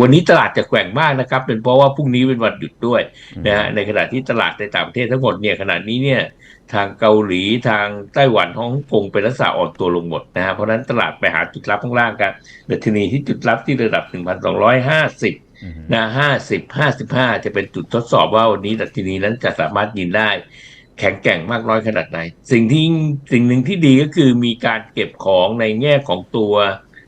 วันนี้ตลาดจะแกว่งมากนะครับ เป็นเพราะว่าพรุ่งนี้เป็นวันหยุดด้วยนะฮะในขณะที่ตลาดในต่างประเทศทั้งหมดเนี่ยขณะนี้เนี่ยทางเกาหลีทางไต้หวันฮ่องกงเป็นลักษณะอ่อนตัวลงหมดนะฮะเพราะฉะนั้นตลาดไปหาจุดรับข้างล่างกันดัชนีที่จุดรับที่ระดับ 1,250นะห้าสิบห้าสิบห้าจะเป็นจุดทดสอบว่าวันนี้ดัชนีนั้นจะสามารถยืนได้ แข็งแกร่งมากน้อยขนาดไหน สิ่งที่สิ่งหนึ่งที่ดีก็คือมีการเก็บของในแง่ของตัว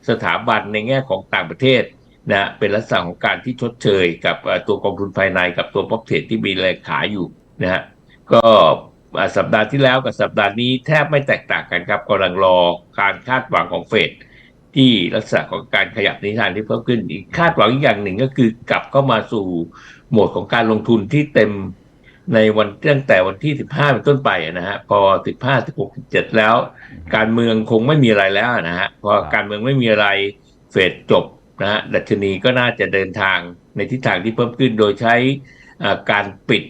สถาบันในแง่ของต่างประเทศ นะเป็นลักษณะของการที่ชดเชยกับตัวกองทุนภายในกับตัวพ็อปเทรดที่มีแรงขายอยู่นะฮะก็สัปดาห์ที่แล้วกับสัปดาห์นี้แทบไม่แตกต่างกันครับกำลังรอการคาดหวังของเฟดที่ลักษณะของการขยับในทิทางที่เพิ่มขึ้นอีกคาดหวังอีกอย่างหนึ่งก็คือกลับเข้ามาสู่โหมดของการลงทุนที่เต็มในวันตั้งแต่วันที่ 15 เป็นต้นไปนะฮะพอ 15 16 17 แล้ว การเมืองคงไม่มีอะไรแล้วนะฮะพอการเมืองไม่มีอะไรเฟดจบ นะดัชนีก็น่าจะเดินทางในทิศทางที่เพิ่มขึ้นโดยใช้การปิด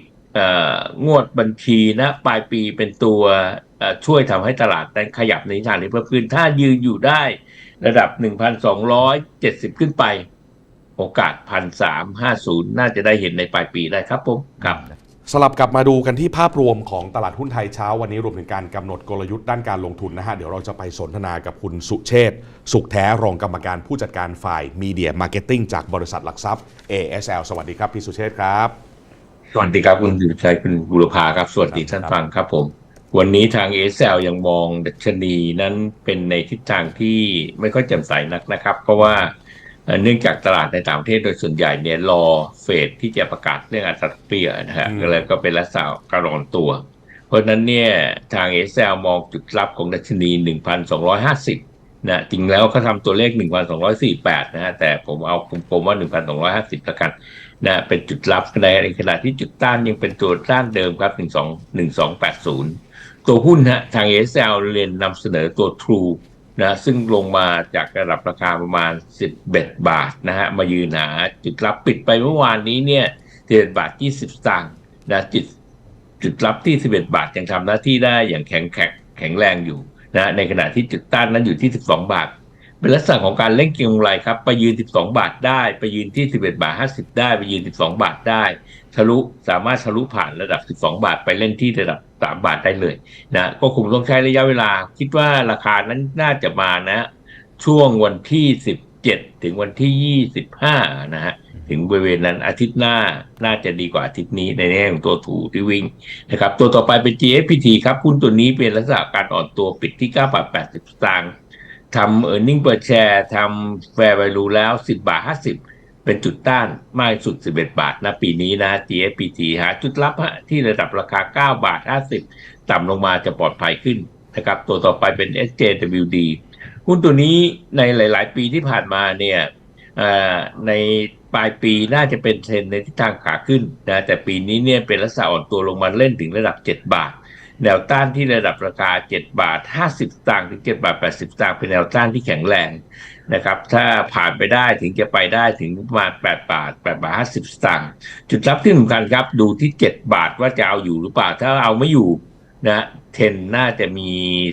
งวดบัญชีนะปลายปีเป็นตัวช่วยทำให้ตลาดนั้ขยับในทิศทางที่เพิ่มขึ้น ถ้ายืนอยู่ได้ระดับ 1,270 ขึ้นไป โอกาส 1,350 น่าจะได้เห็นในปลายปีได้ครับผมครับ สลับกลับมาดูกันที่ภาพรวมของตลาดหุ้นไทยเช้า วันนี้รวมถึงการกำหนดกลยุทธ์ด้านการลงทุนนะฮะ เดี๋ยวเราจะไปสนทนากับคุณสุเชษสุขแท้รองกรรมการผู้จัดการฝ่ายมีเดียมาร์เก็ตติ้งจากบริษัทหลักทรัพย์ ASL สวัสดีครับ พี่สุเชษครับ สวัสดีครับคุณสุชัยคุณบุรพาครับ สวัสดีท่านฟังครับผม วันนี้ทางเอเซลยังมองดัชนีนั้นเป็นในทิศทางที่ไม่ค่อยแจ่มใสนักนะครับ เพราะว่า เอ่อเนื่องจากตลาดในต่างประเทศโดยส่วนใหญ่เนี่ยรอเฟดที่จะประกาศเรื่องอัตราดอกเบี้ยนะฮะก็เลยก็เป็นลักษณะการอ่อนตัว เพราะฉะนั้นเนี่ยทางเอเซลมองจุดรับของดัชนี 1,250 นะจริงแล้วเขาทำตัวเลข 1,248 นะฮะแต่ผมเอากลมๆว่า 1,250ละกันนะเป็นจุดรับในขณะที่จุดต้านยังเป็นตัวต้านเดิมครับ 12 1280 ตัวหุ้นฮะทาง ASL เรียนนำเสนอตัว True นะซึ่งลงมาจากระดับราคาประมาณ 11 บาทนะฮะมายืนหาจุดรับปิดไปเมื่อวานนี้เนี่ย11บาท 20สตางค์นะจุดจุดรับที่ 11 บาทยังทำหน้าที่ได้อย่างแข็งแข็งแข็งแรงอยู่นะในขณะที่จุดต้านนั้นอยู่ที่ 12 บาท เป็นลักษณะของการเล่นเก็งกำไรครับ ไปยืน 12 บาทได้ ไปยืนที่ 11 บาท 50 ได้ ไปยืน 12 บาทได้ ทะลุสามารถทะลุผ่านระดับ 12 บาทไปเล่นที่ระดับ 3 บาทได้เลยนะก็คงต้องใช้ระยะเวลา คิดว่าราคานั้นน่าจะมานะ ช่วงวันที่ 17 ถึงวันที่ 25 นะฮะถึงบริเวณนั้นอาทิตย์หน้าน่าจะดีกว่าอาทิตย์นี้ในแง่ของตัวถูที่วิ่งนะครับ ตัวต่อไปเป็น GFPT ครับหุ้นตัวนี้เป็นลักษณะการอ่อนตัวปิดที่9บาท80สตางค์ทำ e a r n i n g per share ทำ fair value แล้ว 10 บาท 50 เป็นจุดต้านมากสุด 11 บาทนะปีนี้นะ GFPT หาจุดรับที่ระดับราคา 9 บาท 50 ต่ำลงมาจะปลอดภัยขึ้นนะครับ ตัวต่อไปเป็น SJWD หุ้นตัวนี้ในหลาย ๆ ปีที่ผ่านมาเนี่ยในปลายปีน่าจะเป็นเทรนด์ในทิศทางขาขึ้นนะแต่ปีนี้เนี่ยเป็นลักษณะอ่อนตัวลงมาเล่นถึงระดับ 7 บาท แนวต้านที่ระดับราคา 7 บาท 50สตางค์ถึง7บาท 80สตางค์เป็นแนวต้านที่แข็งแรง นะครับ ถ้าผ่านไปได้ถึงจะไปได้ถึงประมาณ8บาท8บาท50 สตางค์จุดรับที่สำคัญครับดูที่ 7 บาทว่าจะเอาอยู่หรือเปล่า ถ้าเอาไม่อยู่นะเทนน่าจะมี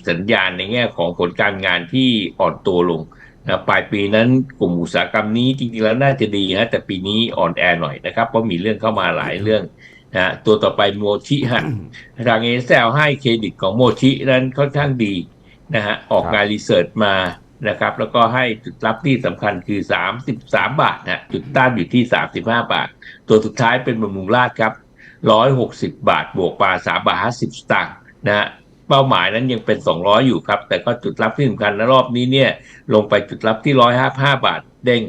สัญญาณในแง่ของผลการงานที่อ่อนตัวลงนะปลายปีนั้นกลุ่มอุตสาหกรรมนี้จริงๆแล้วน่าจะดีฮะแต่ปีนี้อ่อนแอหน่อยนะครับ เพราะมีเรื่องเข้ามาหลายเรื่องนะฮะตัวต่อไปโมชิฮะทางเอเซลให้เครดิตของโมชินั้นค่อนข้างดีนะฮะออกงานรีเสิร์ชมา นะครับ แล้วก็ให้จุดรับที่สำคัญคือ 33 บาทนะจุดต้านอยู่ที่ 35 บาท ตัวสุดท้ายเป็นบำรุงราชครับ 160 บาท บวกมา3บาท50สตางค์นะฮะเป้าหมายนั้นยังเป็น 200 อยู่ครับ แต่ก็จุดรับที่สำคัญในรอบนี้เนี่ยลงไปจุดรับที่ 155 บาทเด้ง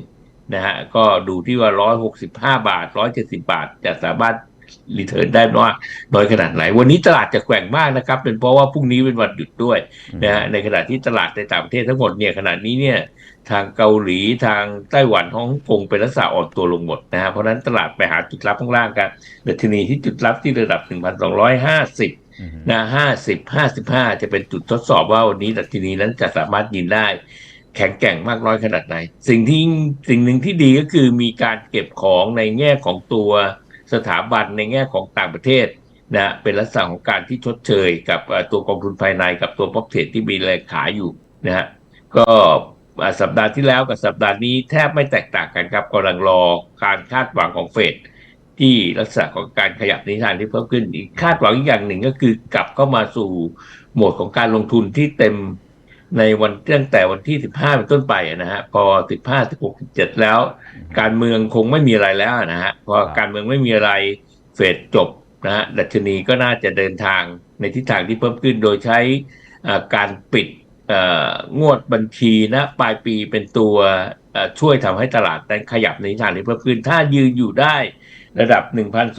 นะฮะก็ดูที่ว่า 165 บาท 170 บาท จะสามารถ รีเทิร์นได้ว่าน้อยขนาดไหน วันนี้ตลาดจะแกว่งมากนะครับ เป็นเพราะว่าพรุ่งนี้เป็นวันหยุดด้วยนะฮะในขณะที่ตลาดในต่างประเทศทั้งหมดเนี่ยขณะนี้เนี่ยทางเกาหลีทางไต้หวันฮ่องกงเป็นลักษณะอ่อนตัวลงหมดนะฮะเพราะฉะนั้นตลาดไปหาจุดรับข้างล่างกันดัชนีที่จุดรับที่ระดับ 1,250นะห้าสิบห้าสิบห้าจะเป็นจุดทดสอบว่าวันนี้ดัชนีนั้นจะสามารถยืนได้ แข็งแกร่งมากน้อยขนาดไหน สิ่งที่สิ่งหนึ่งที่ดีก็คือมีการเก็บของในแง่ของตัว สถาบันในแง่ของต่างประเทศนะเป็นลักษณะของการที่ชดเชยกับตัวกองทุนภายในกับตัวพ็อปเทรดที่มีแรงขายอยู่นะฮะก็สัปดาห์ที่แล้วกับสัปดาห์นี้แทบไม่แตกต่างกันครับกำลังรอการคาดหวังของเฟดที่ลักษณะของการขยับในทิทางที่เพิ่มขึ้นอีกคาดหวังอีกอย่างหนึ่งก็คือกลับเข้ามาสู่โหมดของการลงทุนที่เต็ม ในวันตั้งแต่วันที่ 15 เป็นต้นไปนะฮะพอ 15 16 17 แล้ว การเมืองคงไม่มีอะไรแล้วนะฮะพอการเมืองไม่มีอะไรเฟดจบนะฮะดัชนีก็น่าจะเดินทางในทิศทางที่เพิ่มขึ้นโดยใช้การปิดงวดบัญชีนะปลายปีเป็นตัวช่วยทำให้ตลาดนั้นขยับในทิศทางที่เพิ่มขึ้น ถ้ายืนอยู่ได้ระดับ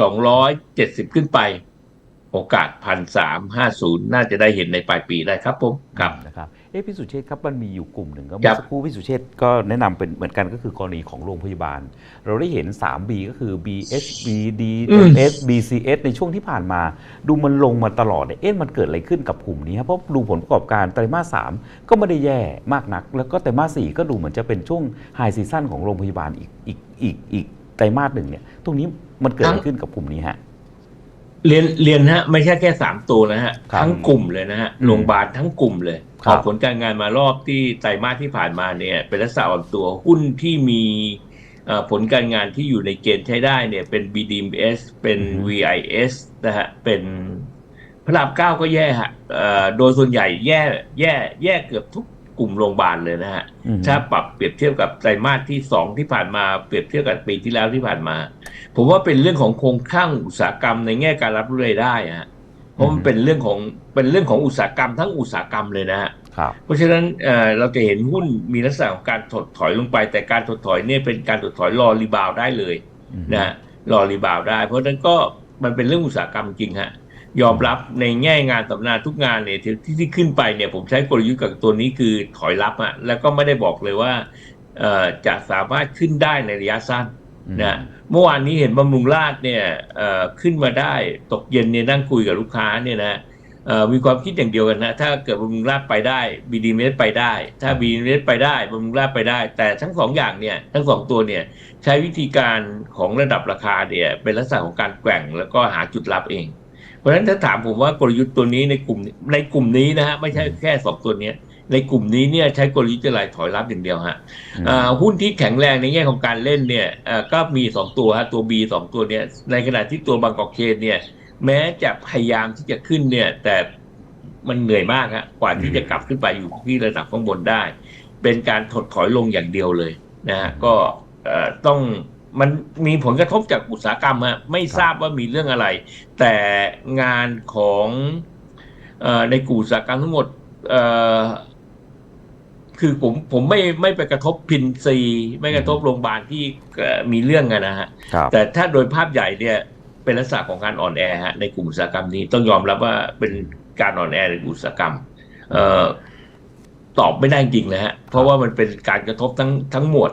1,270 ขึ้นไป โอกาส1,350น่าจะได้เห็นในปลายปีได้ครับผมครับนะครับเอ๊ะพี่สุเชษฐ์ครับมันมีอยู่กลุ่มหนึ่งก็คเมื่รัอบสักครู่พี่สุเชษฐ์ก็แนะนำเป็นเหมือนกันก็คือกรณีของโรงพยาบาล เราได้เห็น 3B ก็คือ BHB อืม DS BCS ในช่วงที่ผ่านมา ดูมันลงมาตลอดเนี่ยเอ๊ะมันเกิดอะไรขึ้นกับกลุ่มนี้ครับเพราะดูผลประกอบการไตรมาส3ก็ไม่ได้แย่มากนัก แล้วก็ไตรมาส4ก็ดูเหมือนจะเป็นช่วงไฮซีซั่นของโรงพยาบาลอีกอีกอีกอีกไตรมาสหนึ่งเนี่ยตรงนี้มันเกิดอะไรขึ้นกับกลุ่มนี้ฮะ เรียนเรียนฮะไม่ใช่แค่สามตัวนะฮะครับทั้งกลุ่มเลยนะฮะอืมโรงพยาบาลทั้งกลุ่มเลยครัอบอกผลการงานมารอบที่ไตรมาสที่ผ่านมาเนี่ย เป็นลักษณะอ่อนตัวหุ้นที่มีเอ่อผลการงานที่อยู่ในเกณฑ์ใช้ได้เนี่ย เป็น BDMs เป็น VIS นะฮะเป็นพระรามเก้าก็แย่ฮะเอ่อโดยส่วนใหญ่แย่แย่แย่เกือบทุกก ลุ่มโรงพยาบาลเลยนะฮะอืมถ้าปรับเปรียบเทียบกับไตรมาสที่สองที่ผ่านมาเปรียบเทียบกับปีที่แล้วที่ผ่านมา ผมว่าเป็นเรื่องของโครงข้างอุตสาหกรรมในแง่การรับรู้รายได้อะฮะเพราะมันเป็นเรื่องของเป็นเรื่องของอุตสาหกรรมทั้งอุตสาหกรรมเลยนะฮะครับเพราะฉะนั้นเอ่อเราจะเห็นหุ้นมีลักษณะของการถดถอยลงไป แต่การถดถอยเนี่ยเป็นการถดถอยรอรีบาวด์ได้เลยอืมนะฮะรอรีบาวด์ได้ เพราะฉะนั้นก็มันเป็นเรื่องอุตสาหกรรมจริงฮะ ยอมรับในแง่งานสัมมนาทุกงานเนี่ยที่ที่ที่ขึ้นไปเนี่ยผมใช้กลยุทธ์กับตัวนี้คือถอยรับอะแล้วก็ไม่ได้บอกเลยว่าเอ่อจะสามารถขึ้นได้ในระยะสั้นนะเมื่อวานนี้เห็นบำรุงราชเนี่ยเอ่อขึ้นมาได้ตกเย็นเนี่ยนั่งคุยกับลูกค้าเนี่ยนะเอ่อมีความคิดอย่างเดียวกันนะถ้าเกิดบำรุงราชไปได้บีดีเมสไปได้ ถ้าบีดีเมสไปได้บำรุงราชไปได้ แต่ทั้งสองอย่างเนี่ยทั้งสองตัวเนี่ยใช้วิธีการของระดับราคาเนี่ยเป็นลักษณะของการแกว่งแล้วก็หาจุดรับเอง เพราะฉะนั้นถ้าถามผมว่ากลยุทธ์ตัวนี้ในกลุ่มในกลุ่มนี้นะฮะไม่ใช่แค่สองตัวเนี้ยในกลุ่มนี้เนี่ยใช้กลยุทธ์อะไรถอยรับอย่างเดียวฮะอ่าหุ้นที่แข็งแรงในแง่ของการเล่นเนี่ยเอ่อก็มีสองตัวฮะตัว B สองตัวเนี่ยในขณะที่ตัวบางกอกเคนเนี่ยแม้จะพยายามที่จะขึ้นเนี่ยแต่มันเหนื่อยมากฮะกว่าที่จะกลับขึ้นไปอยู่ที่ระดับข้างบนได้ เป็นการถดถอยลงอย่างเดียวเลยนะฮะก็เอ่อต้อง มันมีผลกระทบจากอุตสาหกรรมฮะไม่ทราบว่ามีเรื่องอะไร แต่งานของเอ่อในกลุ่มอุตสาหกรรมทั้งหมดเอ่อคือผมผมไม่ไม่ไปกระทบพินซี ไม่กระทบโรงพยาบาลที่เอ่อมีเรื่องกันนะฮะครับแต่ถ้าโดยภาพใหญ่เนี่ยเป็นลักษณะของการอ่อนแอฮะในกลุ่มอุตสาหกรรมนี้ต้องยอมรับว่าเป็นการอ่อนแอในอุตสาหกรรมเอ่อตอบไม่ได้จริงเลยฮะเพราะว่ามันเป็นการกระทบทั้งทั้งหมวด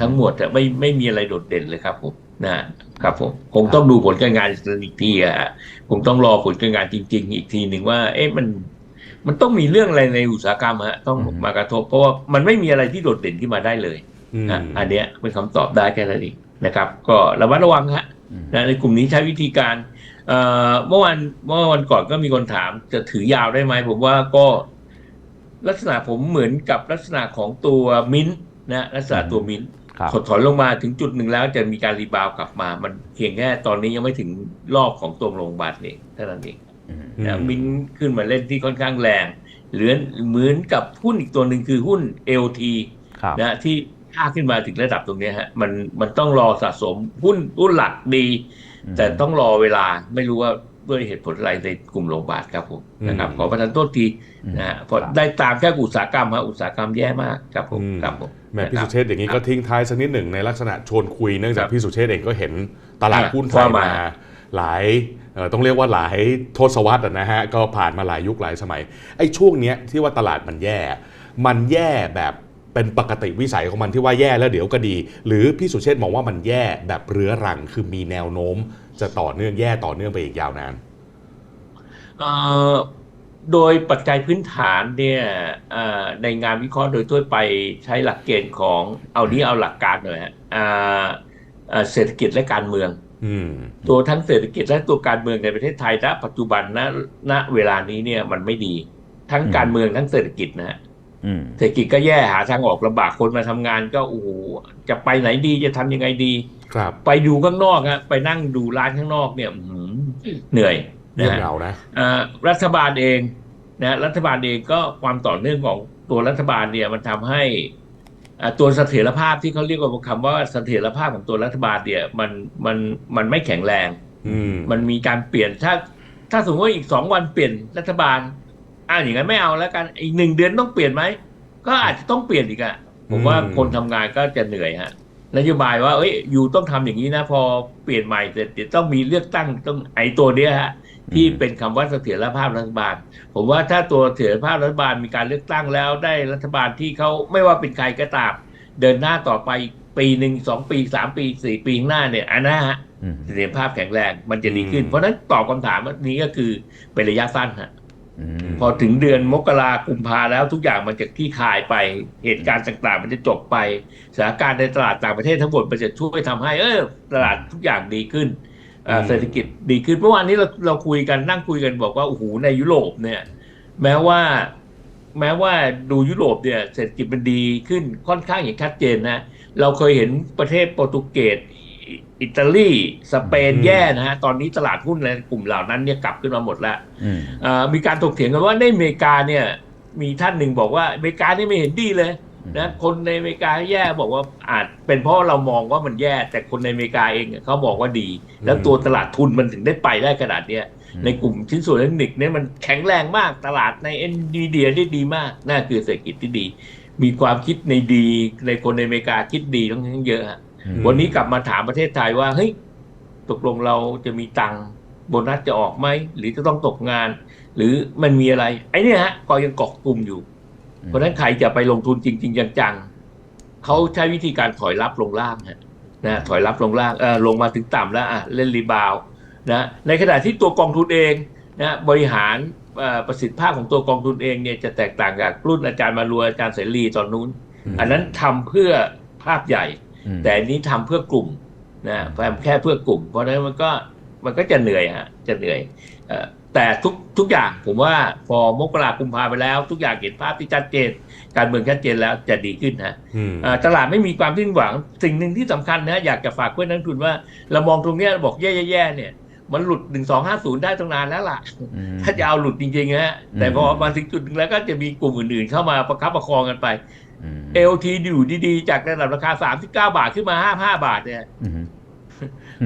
ทั้งหมวดแต่ไม่ไม่มีอะไรโดดเด่นเลยครับผมนะครับผมคงต้องดูผลการงานอีกทีอะฮะคงต้องรอผลการงานจริง ๆ อีกทีหนึ่งว่า เอ๊ะมันมันต้องมีเรื่องอะไรในอุตสาหกรรมฮะต้องอืมมากระทบ เพราะว่ามันไม่มีอะไรที่โดดเด่นขึ้นมาได้เลยอืมอะอันเนี้ยเป็นคำตอบได้แค่นั้นเองนะครับ ก็ระมัดระวังฮะอืมนะในกลุ่มนี้ใช้วิธีการเอ่อเมื่อวันเมื่อวันก่อนก็มีคนถามจะถือยาวได้ไหมผมว่าก็ลักษณะผมเหมือนกับลักษณะของตัวมิ้นท์ นะลักษณะตัวมิ้นท์ครับถดถอยลงมาถึงจุดหนึ่งแล้วจะมีการรีบาวด์กลับมา มันเพียงแค่ตอนนี้ยังไม่ถึงรอบของตัวโรงพยาบาลเองเท่านั้นเองอืมนะอืมมิ้นท์ขึ้นมาเล่นที่ค่อนข้างแรงเหลือนเหมือนกับหุ้นอีกตัวหนึ่งคือหุ้น LT ครับนะที่ค่าขึ้นมาถึงระดับตรงเนี้ยฮะมันมันต้องรอสะสมหุ้นหุ้นหลักดี แต่ต้องรอเวลาไม่รู้ว่า ด้วยเหตุผลอะไรในกลุ่มโรงพยาบาลครับผมนะครับอืมขอประทานโทษทีอืมนะฮะเพราะครับได้ตามแค่อุตสาหกรรมฮะอุตสาหกรรมแย่มากครับผมอืมครับผมแหม่พี่นะคสุรับเชษฐ์อย่างนี้ก็ทิ้งท้ายสักนิดหนึ่งในลักษณะชวนคุยเนื่องจาคกรับพี่สุเชษฐ์เองก็เห็นตลาดอะหุ้นไทยว่ามามาหลายเอ่อต้องเรียกว่าหลายทศวรรษอะนะฮะก็ผ่านมาหลายยุคหลายสมัยไอ้ช่วงเนี้ยที่ว่าตลาดมันแย่ มันแย่แบบเป็นปกติวิสัยของมันที่ว่าแย่แล้วเดี๋ยวก็ดี หรือพี่สุเชษฐ์มองว่ามันแย่แบบเรื้อรังคือมีแนวโน้ม จะต่อเนื่องแย่ต่อเนื่องไปอีกยาวนานเอ่อโดยปัจจัยพื้นฐานเนี่ยเอ่อในงานวิเคราะห์โดยทั่วไปใช้หลักเกณฑ์ของเอานี้เอาหลักการหน่อยฮะอ่าเอ่อเศรษฐกิจและการเมืองอืมตัวทั้งเศรษฐกิจและตัวการเมืองในประเทศไทยณปัจจุบันณณเวลานี้เนี่ยมันไม่ดี ทั้งอืมการเมืองทั้งเศรษฐกิจนะฮะอืม เศรษฐกิจก็แย่หาทางออกลำบากคนมาทำงานก็โอ้โหจะไปไหนดีจะทำยังไงดี ครับ ไปดูข้างนอกฮะไปนั่งดูร้านข้างนอกเนี่ยอื้อหือเหนื่อยเงียนะบฮะเหงานะอ่ารัฐบาลเองนะรัฐบาลเองก็ความต่อเนื่องของตัวรัฐบาลเนี่ยมันทำให้อ่าตัวเสถียรภาพที่เขาเรียกว่าคำว่าเสถียรภาพของตัวรัฐบาลเนี่ยมันมันมันไม่แข็งแรงอืมมันมีการเปลี่ยนถ้าถ้าสมมติว่าอีกสองวันเปลี่ยนรัฐบาล อ่าอย่างนั้นไม่เอาแล้วกันอีกหนึ่งเดือนต้องเปลี่ยนไหมก็อาจจะต้องเปลี่ยนอีกอะผมว่าอืมคนทำงานก็จะเหนื่อยฮะนโยบายว่าเอ้ยอยู่ต้องทำอย่างนี้นะ พอเปลี่ยนใหม่เสร็จเดี๋ยวต้องมีเลือกตั้งต้องไอตัวเนี้ยฮะที่เป็นคำว่าเสถียรภาพรัฐบาล ผมว่าถ้าตัวเสถียรภาพรัฐบาลมีการเลือกตั้งแล้วได้รัฐบาลที่เขาไม่ว่าเป็นใครก็ตาม เดินหน้าต่อไปอีกปีหนึ่งสองปีสามปีสี่ปีข้างหน้าเนี่ยอันนั้นฮะอืมเสถียรภาพแข็งแรงมันจะดีขึ้นอืมเพราะฉะนั้นตอบคำถามวันนี้ก็คือเป็นระยะสั้นฮะอืม พอถึงเดือนมกรากุมภาแล้วทุกอย่างมันจะคลี่คลายไปเหตุการณ์ต่างๆ มันจะจบไปสถานการณ์ในตลาดต่างประเทศทั้งหมดมันจะช่วยทำให้ เออตลาดทุกอย่างดีขึ้นเอ่ออืมเศรษฐกิจดีขึ้นเมื่อวานนี้เราเราคุยกันนั่งคุยกันบอกว่าโอ้โหในยุโรปเนี่ย แม้ว่า แม้ว่าดูยุโรปเนี่ย เศรษฐกิจมันดีขึ้นค่อนข้างอย่างชัดเจนนะ เราเคยเห็นประเทศโปรตุเกส อิอิตาลี สเปนอืมแย่นะฮะ ตอนนี้ตลาดหุ้นในกลุ่มเหล่านั้นเนี่ยกลับขึ้นมาหมดแล้วอืมเอ่อมีการถกเถียงกันว่าในอเมริกาเนี่ยมีท่านหนึ่งบอกว่าอเมริกานี่ไม่เห็นดีเลยนะคนในอเมริกาแย่บอกว่าอาจเป็นเพราะเรามองว่ามันแย่ แต่คนในอเมริกาเองเขาบอกว่าดี แล้วตัวตลาดทุนมันถึงได้ไปได้ขนาดเนี้ยอืมในกลุ่มชิ้นส่วนอิเล็กทรอนิกส์เนี่ยมันแข็งแรงมากตลาดในเอ็นดีเดียได้ดีมากน่าคือเศรษฐกิจที่ดี มีความคิดในดีในคนในอเมริกาคิดดีต้องทั้งเยอะฮะอืม วันนี้กลับมาถามประเทศไทยว่าเฮ้ยตกลงเราจะมีตังค์โบนัสจะออกไหมหรือจะต้องตกงาน หรือมันมีอะไร ไอ้เนี่ยฮะก็ยังเกาะกลุ่มอยู่ เพราะฉะนั้นใครจะไปลงทุนจริง ๆ จังๆเขาใช้วิธีการถอยรับลงล่างฮะนะถอยรับลงล่างเออลงมาถึงต่ำแล้วอะเล่นรีบาวด์นะในขณะที่ตัวกองทุนเองนะบริหารเอ่อประสิทธิภาพของตัวกองทุนเองเนี่ยจะแตกต่างจากรุ่นอาจารย์มารัวอาจารย์เสรีตอนนู้น อันนั้นทำเพื่อภาพใหญ่อืม แต่อันนี้ทำเพื่อกลุ่มนะทำแค่เพื่อกลุ่ม เพราะฉะนั้นมันก็มันก็จะเหนื่อยฮะจะเหนื่อยเอ่อแต่ทุกทุกอย่างผมว่าพอมกรากุมภาไปแล้ว ทุกอย่างเห็นภาพที่ชัดเจน การเมืองชัดเจนแล้วจะดีขึ้นฮะอืมเอ่อตลาดไม่มีความสิ้นหวัง สิ่งหนึ่งที่สำคัญนะอยากจะฝากเพื่อนนักลงทุนว่า เรามองตรงเนี้ยบอกแย่ๆๆเนี่ย มันหลุดหนึ่งสองห้าศูนย์ได้ตั้งนานแล้วล่ะอืมถ้าจะเอาหลุดจริงๆนะฮะแต่พออืมมาถึงจุดหนึงแล้วก็จะมีกลุ่มอื่นๆ เข้ามาประคับประคองกันไปอืม LT อยู่ดีๆ จากระดับราคา39บาทขึ้นมา55บาทเนี่ยอืม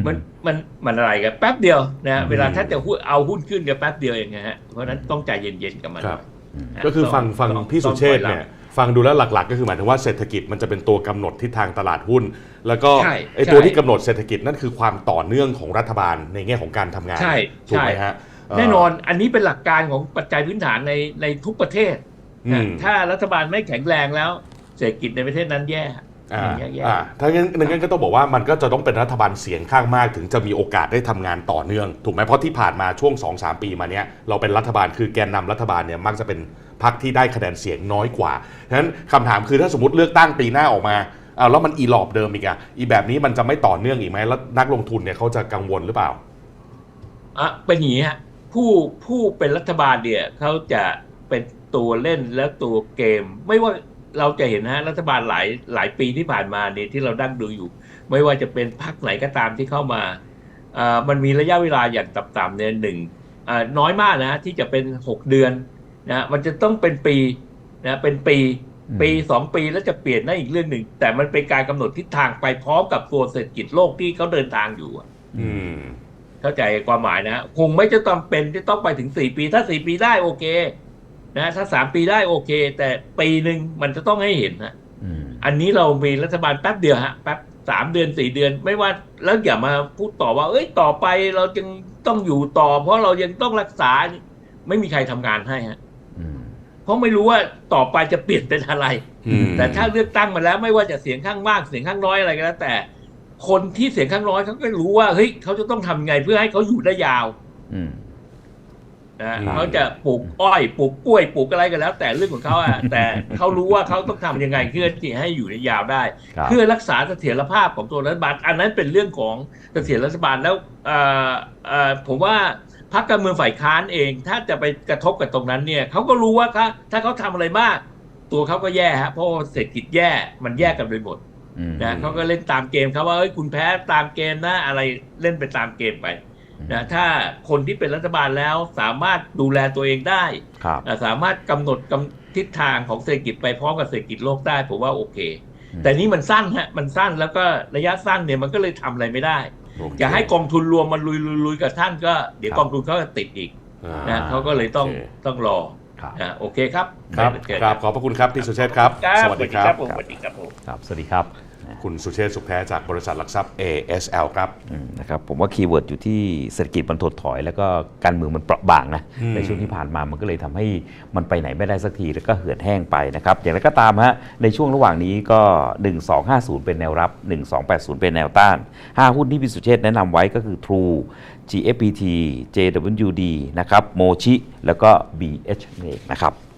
มันมันมันอะไรกันแป๊บเดียวนะอืมเวลาถ้าจะหุ้นเอาหุ้นขึ้นกันแป๊บเดียวเองนะฮะเพราะฉะนั้นต้องใจเย็นๆกับมันครับอืมนะก็คือฟังต้ฟังต้องพี่สุเชษฐ์ต้องถอเนี่ยฟังดูแล้วหลักๆ ก็คือหมายถึงว่าเศรษฐกิจมันจะเป็นตัวกำหนดทิศทางตลาดหุ้น แล้วก็ใช่ไอ้ตัวใช่ที่กำหนดเศรษฐกิจนั่นคือความต่อเนื่องของรัฐบาลในแง่ของการทำงานใช่ถูกไหมใช่ฮะเแน่นอนอันนี้เป็นหลักการของปัจจัยพื้นฐานในในทุกประเทศอืนะม ถ้ารัฐบาลไม่แข็งแรงแล้ว เศรษฐกิจในประเทศนั้นแย่อ่าแย่แย่อ่าถ้างั้นงั้นก็ต้องบอกว่ามันก็จะต้องเป็นรัฐบาลเสียงข้างมากถึงจะมีโอกาสได้ทำงานต่อเนื่อง ถูกไหมเพราะที่ผ่านมาช่วง 2-3 ปีมาเนี้ยเราเป็นรัฐบาลคือแกนนำรัฐบาลเนี่ยมักจะเป็นพรรคที่ได้คะแนนเสียงน้อยกว่าฉะนั้นคำถามคือถ้าสมมติเลือกตั้งปีหน้าออกมาอ้าวแล้วมันอีหลอบเดิมอีกอะอีแบบนี้มันจะไม่ต่อเนื่องอีกไหมแล้วนักลงทุนเนี่ยเขาจะกังวลหรือเปล่าอะเป็นอย่างนี้ฮะผู้ผู้เป็นรัฐบาลเนี่ยเขาจะเป็น ตัวเล่นและตัวเกม ไม่ว่าเราจะเห็นนะฮะรัฐบาลหลายหลายปีที่ผ่านมาเนี่ยที่เราดั้งดูอยู่ ไม่ว่าจะเป็นพรรคไหนก็ตามที่เข้ามาอ่ามันมีระยะเวลาอย่างต่ำๆเนี่ยหนึ่งอ่าน้อยมากนะที่จะเป็นหกเดือนนะมันจะต้องเป็นปีนะเป็นปีอืมปีสองปีแล้วจะเปลี่ยนได้อีกเรื่องหนึ่ง แต่มันเป็นการกำหนดทิศทางไปพร้อมกับตัวเศรษฐกิจโลกที่เขาเดินทางอยู่อะอืมเข้าใจความหมายนะ คงไม่จะต้องเป็นที่ต้องไปถึงสี่ปี ถ้าสี่ปีได้โอเค นะถ้าสามปีได้โอเค แต่ปีหนึ่งมันจะต้องให้เห็นนะอืมอันนี้เรามีรัฐบาลแป๊บเดียวฮะแป๊บสามเดือนสี่เดือน ไม่ว่าแล้วอย่ามาพูดต่อว่า เอ้ยต่อไปเราจึงต้องอยู่ต่อ เพราะเรายังต้องรักษา ไม่มีใครทำงานให้ฮะอืมเพราะไม่รู้ว่าต่อไปจะเปลี่ยนเป็นอะไรอืมแต่ถ้าเลือกตั้งมาแล้วไม่ว่าจะเสียงข้างมากเสียงข้างน้อยอะไรก็แล้ว แต่ คนที่เสียงข้างน้อยเขาก็รู้ว่าเฮ้ยเขาจะต้องทำไงเพื่อให้เขาอยู่ได้ยาว อืม นะอืมเขาจะปลูกอ้อยปลูกกล้วยปลูกอะไรก็แล้ว แต่เรื่องของเขาอะแต่เขารู้ว่าเขาต้องทำยังไงเพื่อที่ให้อยู่ได้ยาวได้ครับเพื่อรักษาเสถียรภาพของตัวรัฐบาล อันนั้นเป็นเรื่องของเสถียรรัฐบาลแล้วเอ่อเอ่อผมว่าพรรคการเมืองฝ่ายค้านเอง ถ้าจะไปกระทบกับตรงนั้นเนี่ยเขาก็รู้ว่าถ้าถ้าเขาทำอะไรมาก ตัวเขาก็แย่ฮะเพราะว่าเศรษฐกิจแย่มันแย่กันไปหมดอืมนะเขาก็เล่นตามเกมเขาว่าเอ้ยคุณแพ้ตามเกมนะอะไรเล่นไปตามเกมไป นะถ้าคนที่เป็นรัฐบาลแล้วสามารถดูแลตัวเองได้ครับอะสามารถกำหนดกำทิศทางของเศรษฐกิจไปพร้อมกับเศรษฐกิจโลกได้ผมว่าโอเคอืมแต่นี่มันสั้นฮะมันสั้นแล้วก็ระยะสั้นเนี่ยมันก็เลยทำอะไรไม่ได้จะให้กองทุนรวมมันลุยลุยลุยกับท่านก็เดี๋ยวครับกองทุนเขาจะติดอีกอ่านะเขาก็เลยต้องโอเคต้องรอครับอะโอเคครับครับเชิญครับ ขอบพระคุณครับพี่สุเชษฐ์ครับครับ สวัสดีครับผมสวัสดีครับผมครับสวัสดีครับ คุณสุเชษฐ์สุขแท้จากบริษัทหลักทรัพย์ ASL ครับอืมนะครับผมว่าคีย์เวิร์ดอยู่ที่เศรษฐกิจมันถดถอย แล้วก็การเมืองมันเปราะบางนะอืมในช่วงที่ผ่านมามันก็เลยทำให้มันไปไหนไม่ได้สักทีแล้วก็เหือดแห้งไปนะครับอย่างไรก็ตามฮะในช่วงระหว่างนี้ก็ 1250 เป็นแนวรับ 1280 เป็นแนวต้าน 5 หุ้นที่พิสุเชษฐ์แนะนำไว้ก็คือ True GFPT JWD นะครับโมชิแล้วก็ BH เองนะครับ